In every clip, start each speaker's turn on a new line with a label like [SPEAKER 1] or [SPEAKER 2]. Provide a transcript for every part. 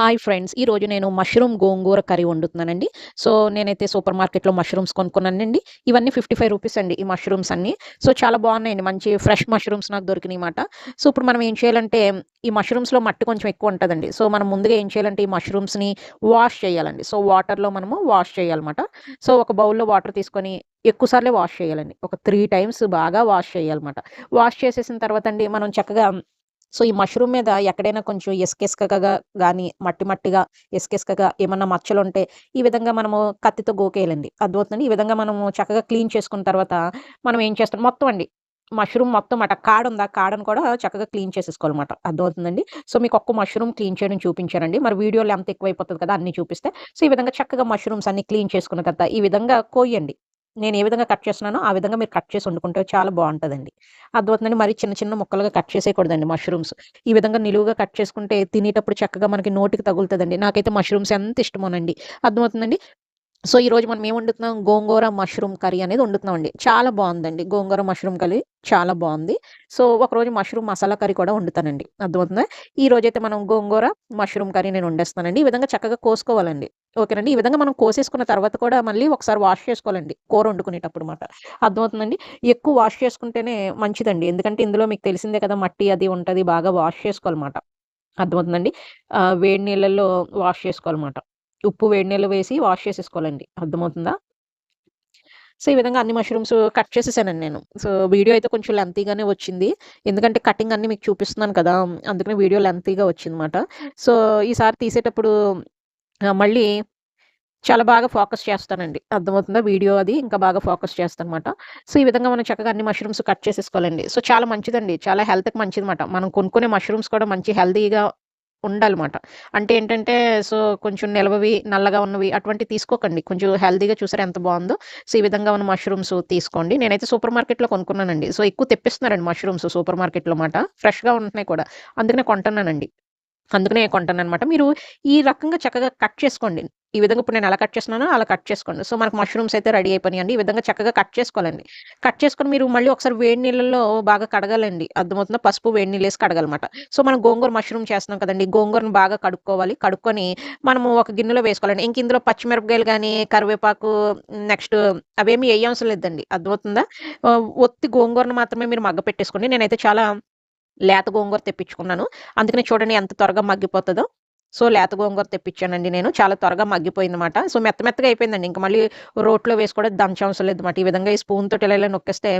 [SPEAKER 1] Hi friends ఈరోజు నేను mushroom gongura curry వండుతున్నానండి. సో నేనైతే సూపర్ మార్కెట్లో మష్రూమ్స్ కొనుక్కున్నానండి. ఇవన్నీ ఫిఫ్టీ ఫైవ్ రూపీస్ అండి ఈ మష్రూమ్స్ అన్ని. సో చాలా బాగున్నాయండి. మంచి ఫ్రెష్ మష్రూమ్స్ నాకు దొరికినాయి అన్నమాట సో ఇప్పుడు మనం ఏం చేయాలంటే ఈ మష్రూమ్స్లో మట్టి కొంచెం ఎక్కువ ఉంటుందండి. సో మనం ముందుగా ఏం చేయాలంటే ఈ మష్రూమ్స్ని వాష్ చేయాలండి. సో వాటర్లో మనము వాష్ చేయాలన్నమాట. సో ఒక బౌల్లో వాటర్ తీసుకొని ఎక్కువసార్లే వాష్ చేయాలండి. ఒక త్రీ టైమ్స్ బాగా వాష్ చేయాలన్నమాట. వాష్ చేసేసిన తర్వాత అండి మనం చక్కగా సో ఈ మష్రూమ్ మీద ఎక్కడైనా కొంచెం ఇసుకిసుకగా కానీ మట్టి మట్టిగా ఇసుకిసుకగా ఏమన్నా మచ్చలు ఉంటే ఈ విధంగా మనము కత్తితో గోకేయాలండి. అర్థమవుతుంది ఈ విధంగా మనము చక్కగా క్లీన్ చేసుకున్న తర్వాత మనం ఏం చేస్తాం? మొత్తం అండి మష్రూమ్ మొత్తం అట కాడ ఉందా కాడను కూడా చక్కగా క్లీన్ చేసేసుకోవాలన్నమాట. అర్థమవుతుందండి? సో మీకు ఒక్క మష్రూమ్ క్లీన్ చేయడం చూపించారండి మరి వీడియోలో ఎంత ఎక్కువైపోతుంది కదా అన్ని చూపిస్తే. సో ఈ విధంగా చక్కగా మష్రూమ్స్ అన్ని క్లీన్ చేసుకున్న తర్వాత ఈ విధంగా కోయండి. నేను ఏ విధంగా కట్ చేస్తున్నానో ఆ విధంగా మీరు కట్ చేసి వండుకుంటే చాలా బాగుంటుందండి. అర్థమవుతుందండి? మరి చిన్న చిన్న ముక్కలుగా కట్ చేసేయకూడదండి మష్రూమ్స్ ఈ విధంగా నిలువుగా కట్ చేసుకుంటే తినేటప్పుడు చక్కగా మనకి నోటికి తగులుతుందండి. నాకైతే మష్రూమ్స్ ఎంత ఇష్టమోనండి. అర్థమవుతుందండి? సో ఈరోజు మనం ఏం వండుతున్నాం? గోంగూర మష్రూమ్ కర్రీ అనేది వండుతున్నామండి. చాలా బాగుందండి. గోంగూర మష్రూమ్ కర్రీ చాలా బాగుంది. సో ఒకరోజు మష్రూమ్ మసాలా కర్రీ కూడా వండుతానండి. అర్థమవుతుందా? ఈ రోజు అయితే మనం గోంగూర మష్రూమ్ కర్రీ నేను వండేస్తానండి ఈ విధంగా చక్కగా కోసుకోవాలండి. ఓకేనండి. ఈ విధంగా మనం కోసేసుకున్న తర్వాత కూడా మళ్ళీ ఒకసారి వాష్ చేసుకోవాలండి. కూర వండుకునేటప్పుడు మాట. అర్థమవుతుందండి? ఎక్కువ వాష్ చేసుకుంటేనే మంచిదండి. ఎందుకంటే ఇందులో మీకు తెలిసిందే కదా మట్టి అది ఉంటుంది బాగా వాష్ చేసుకోవాలన్నమాట అర్థమవుతుందండి? వేడి నీళ్ళల్లో వాష్ చేసుకోవాలన్నమాట ఉప్పు వేడి నీళ్ళు వేసి వాష్ చేసేసుకోవాలండి. అర్థమవుతుందా? సో ఈ విధంగా అన్ని మష్రూమ్స్ కట్ చేసేసానండి నేను. సో వీడియో అయితే కొంచెం లెంతీగానే వచ్చింది. ఎందుకంటే కటింగ్ అన్ని మీకు చూపిస్తున్నాను కదా అందుకనే వీడియో లెంతీగా వచ్చిందన్నమాట సో ఈసారి తీసేటప్పుడు మళ్ళీ చాలా బాగా ఫోకస్ చేస్తానండి. అర్థమవుతుందా? వీడియో అది ఇంకా బాగా ఫోకస్ చేస్తానమాట. సో ఈ విధంగా మనం చక్కగా అన్ని మష్రూమ్స్ కట్ చేసేసుకోవాలండి. సో చాలా మంచిదండి. చాలా హెల్త్కి మంచిది అనమాట మనం కొనుక్కునే మష్రూమ్స్ కూడా మంచి హెల్తీగా ఉండాలన్నమాట. అంటే ఏంటంటే సో కొంచెం నిలవవి నల్లగా ఉన్నవి అటువంటి తీసుకోకండి. కొంచెం హెల్తీగా చూసారు ఎంత బాగుందో. సో ఈ విధంగా ఉన్న మష్రూమ్స్ తీసుకోండి. నేనైతే సూపర్ మార్కెట్లో కొనుక్కున్నానండి. సో ఎక్కువ తెప్పిస్తున్నారండి మష్రూమ్స్ సూపర్ మార్కెట్లో మాట ఫ్రెష్గా ఉంటున్నాయి కూడా. అందుకనే కొంటున్నానండి. అందుకనే కొంటాను అనమాట మీరు ఈ రకంగా చక్కగా కట్ చేసుకోండి. ఈ విధంగా ఇప్పుడు నేను ఎలా కట్ చేస్తున్నానో అలా కట్ చేసుకోండి. సో మనకు మష్రూమ్స్ అయితే రెడీ అయిపోయినాయండి. ఈ విధంగా చక్కగా కట్ చేసుకోవాలండి. కట్ చేసుకొని మీరు మళ్ళీ ఒకసారి వేడి నీళ్ళలో బాగా కడగాలండి. అర్థమవుతుందా? పసుపు వేడి నీళ్ళు వేసి కడగాలన్నమాట. సో మనం గోంగూర మష్రూమ్ చేస్తున్నాం కదండి. గోంగూరను బాగా కడుక్కోవాలి. కడుక్కొని మనము ఒక గిన్నెలో వేసుకోవాలండి. ఇంక ఇందులో పచ్చిమిరపకాయలు కానీ కరివేపాకు నెక్స్ట్ అవేమి ఏ అవసరం లేదండి. అర్థమవుతుందా? ఒత్తి గోంగూరను మాత్రమే మీరు మగ్గ పెట్టేసుకోండి నేనైతే చాలా లేత గోంగూర తెప్పించుకున్నాను. అందుకని చూడండి ఎంత త్వరగా మగ్గిపోతుందో. సో లేత గోంగూర తెప్పించానండి నేను. చాలా త్వరగా మగ్గిపోయిందన్నమాట. సో మెత్త మెత్తగా అయిపోయిందండి. ఇంకా మళ్ళీ రోట్లో వేసి కూడా దంచవసరం లేదు అనమాట ఈ విధంగా ఈ స్పూన్ తోటి ఇలా నొక్కేస్తే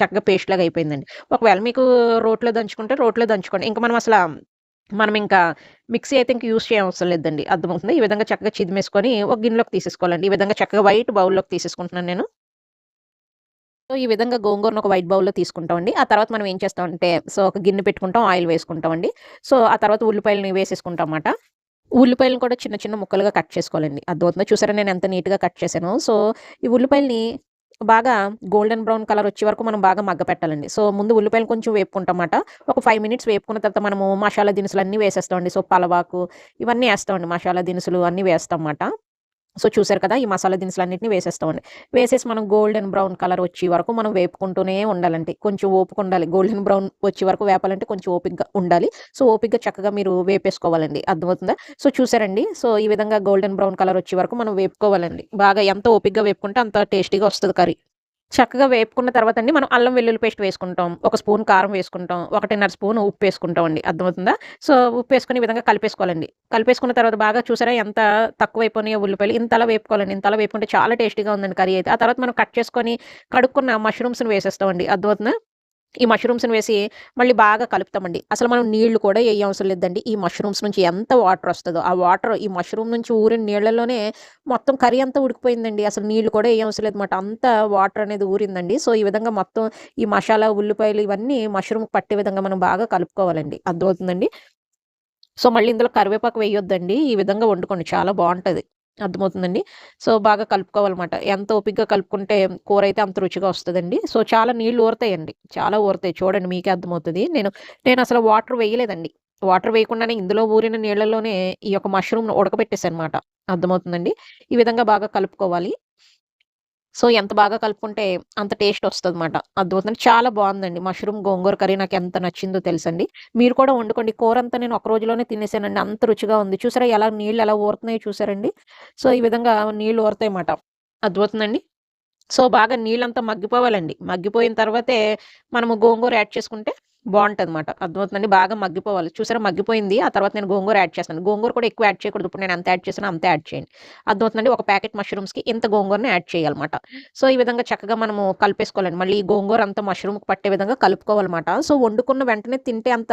[SPEAKER 1] చక్కగా పేస్ట్ లాగా అయిపోయిందండి. ఒకవేళ మీకు రోట్లో దంచుకుంటే రోట్లో దంచుకోండి. ఇంకా మనం అసలు మనం ఇంకా మిక్సీ అయితే ఇంకా యూస్ చేయవసరం లేదండి. అర్థమవుతుంది? ఈ విధంగా చక్కగా చిదిమేసుకొని ఒక గిన్నెలోకి తీసేసుకోవాలండి. ఈ విధంగా చక్కగా వైట్ బౌల్లోకి తీసేసుకుంటున్నాను నేను. సో ఈ విధంగా గోంగూరను ఒక వైట్ బౌల్లో తీసుకుంటాం అండి ఆ తర్వాత మనం ఏం చేస్తామంటే సో ఒక గిన్నె పెట్టుకుంటాం ఆయిల్ వేసుకుంటాం అండి సో ఆ తర్వాత ఉల్లిపాయలని వేసేసుకుంటాం అన్నమాట ఉల్లిపాయలను కూడా చిన్న చిన్న ముక్కలుగా కట్ చేసుకోవాలండి. అర్థమవుతుందో? చూసారా? నేను ఎంత నీట్గా కట్ చేశాను. సో ఈ ఉల్లిపాయలని బాగా గోల్డెన్ బ్రౌన్ కలర్ వచ్చే వరకు మనం బాగా మగ్గ పెట్టాలండి. సో ముందు ఉల్లిపాయలు కొంచెం వేపుకుంటామట ఒక ఫైవ్ మినిట్స్ వేపుకున్న తర్వాత మనము మసాలా దినుసులు అన్నీ వేసేస్తామండి. సో పలవాకు ఇవన్నీ వేస్తామండి. మసాలా దినుసులు అన్నీ వేస్తాం అన్నమాట సో చూసారు కదా ఈ మసాలా దినుసులన్నింటినీ వేసేస్తామండి. వేసేసి మనం గోల్డెన్ బ్రౌన్ కలర్ వచ్చే వరకు మనం వేపుకుంటూనే ఉండాలంటే కొంచెం ఓపిక ఉండాలి. గోల్డెన్ బ్రౌన్ వచ్చే వరకు వేపాలంటే కొంచెం ఓపికగా ఉండాలి. సో ఓపికగా చక్కగా మీరు వేపేసుకోవాలండి. అర్థమవుతుందా? సో చూసారండి. సో ఈ విధంగా గోల్డెన్ బ్రౌన్ కలర్ వచ్చే వరకు మనం వేపుకోవాలండి. బాగా ఎంత ఓపికగా వేపుకుంటే అంత టేస్టీగా వస్తుంది కర్రీ. చక్కగా వేపుకున్న తర్వాత అండి మనం అల్లం వెల్లుల్లి పేస్ట్ వేసుకుంటాం. ఒక స్పూన్ కారం వేసుకుంటాం. ఒకటిన్నర స్పూన్ ఉప్పు వేసుకుంటాం అండి. అర్థమవుతుందా? సో ఉప్పు వేసుకుని విధంగా కలిపేసుకోవాలండి. కలిపేసుకున్న తర్వాత బాగా చూసారా ఎంత తక్కువైపోయినాయో ఉల్లిపాయలు. ఇంతలా వేపుకోవాలండి. ఇంతలా వేపుకుంటే చాలా టేస్టీగా ఉందండి కర్రీ అయితే. ఆ తర్వాత మనం కట్ చేసుకొని కడుక్కున్న మష్రూమ్స్ని వేసేస్తామండి. అర్థమవుతుందా? ఈ మష్రూమ్స్ని వేసి మళ్ళీ బాగా కలుపుతామండి. అసలు మనం నీళ్ళు కూడా ఏ అవసరం లేదండి. ఈ మష్రూమ్స్ నుంచి ఎంత వాటర్ వస్తుందో ఆ వాటర్ ఈ మష్రూమ్ నుంచి ఊరిన నీళ్ళలోనే మొత్తం కర్రీ అంతా ఉడికిపోయిందండి. అసలు నీళ్ళు కూడా ఏ అవసరం లేదు అనమాట అంత వాటర్ అనేది ఊరిందండి. సో ఈ విధంగా మొత్తం ఈ మసాలా ఉల్లిపాయలు ఇవన్నీ మష్రూమ్ పట్టే విధంగా మనం బాగా కలుపుకోవాలండి. అర్థమవుతుందండి? సో మళ్ళీ ఇందులో కరివేపాకు వేయొద్దండి. ఈ విధంగా వండుకోండి. చాలా బాగుంటుంది. అర్థమవుతుందండి. సో బాగా కలుపుకోవాలన్నమాట. ఎంత ఓపికగా కలుపుకుంటే కూర అయితే అంత రుచిగా వస్తుందండి. సో చాలా నీళ్ళు ఊరుతాయండి. చాలా ఊరుతాయి. చూడండి మీకే అర్థమవుతుంది. నేను నేను అసలు వాటర్ వేయలేదండి. వాటర్ వేయకుండానే ఇందులో ఊరిన నీళ్ళలోనే ఈ యొక్క మష్రూమ్ ఉడకబెట్టేసి అనమాట అర్థమవుతుందండి. ఈ విధంగా బాగా కలుపుకోవాలి. సో ఎంత బాగా కలుపుకుంటే అంత టేస్ట్ వస్తుంది అనమాట అద్భుతం. చాలా బాగుందండి మష్రూమ్ గోంగూర కర్రీ నాకు ఎంత నచ్చిందో తెలుసండి. మీరు కూడా వండుకోండి. కూర అంతా నేను ఒక రోజులోనే తినేసానండి. అంత రుచిగా ఉంది. చూసారా ఎలా నీళ్ళు ఎలా ఊరుతున్నాయో చూసారండి? సో, ఈ విధంగా నీళ్ళు ఊరుతాయి అన్నమాట అద్భుతందండి. సో, బాగా నీళ్ళంతా మగ్గిపోవాలండి. మగ్గిపోయిన తర్వాతే మనము గోంగూర యాడ్ చేసుకుంటే బాగుంటుంది అనమాట అర్థమవుతుందండి. బాగా మగ్గిపోవాలి. చూసారా మగ్గిపోయింది. ఆ తర్వాత నేను గోంగూర యాడ్ చేస్తాను. గోంగూర కూడా ఎక్కువ యాడ్ చేయకూడదు. ఇప్పుడు నేను ఎంత యాడ్ చేసినా అంత యాడ్ చేయండి. అర్థమవుతుందండి. ఒక ప్యాకెట్ మష్రూమ్స్‌కి ఇంత గోంగూరని యాడ్ చేయాలన్నమాట. సో, ఈ విధంగా చక్కగా మనము కలిపేసుకోవాలండి. మళ్ళీ ఈ గోంగూర అంతా మష్రూమ్‌కి పట్టే విధంగా కలుపుకోవాలన్నమాట. సో, వండుకున్న వెంటనే తింటే అంత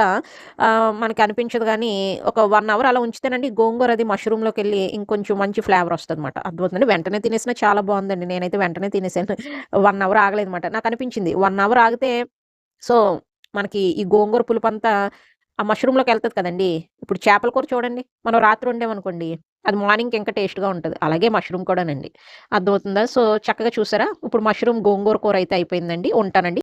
[SPEAKER 1] మనకి అనిపించదు కానీ ఒక వన్ అవర్ అలా ఉంచితేనండి గోంగూర అది మష్రూమ్లోకి వెళ్ళి ఇంకొంచెం మంచి ఫ్లేవర్ వస్తుంది అనమాట అర్థమవుతుందండి. వెంటనే తినేసినా చాలా బాగుందండి నేనైతే వెంటనే తినేసాను. వన్ అవర్ ఆగలేదనమాట నాకు అనిపించింది వన్ అవర్ ఆగితే సో, మనకి ఈ గోంగూర పులుపు అంతా ఆ మష్రూమ్‌లోకెళ్తది కదండి ఇప్పుడు చేపల కూర చూడండి. మనం రాత్రి వండేమనుకోండి అది మార్నింగ్‌కి ఇంకా టేస్ట్‌గా ఉంటుంది అలాగే మష్రూమ్ కూడానండి. అర్థమవుతుందా? సో, చక్కగా చూసారా? ఇప్పుడు మష్రూమ్ గోంగూర కూర అయితే అయిపోయిందండి. ఉంటానండి.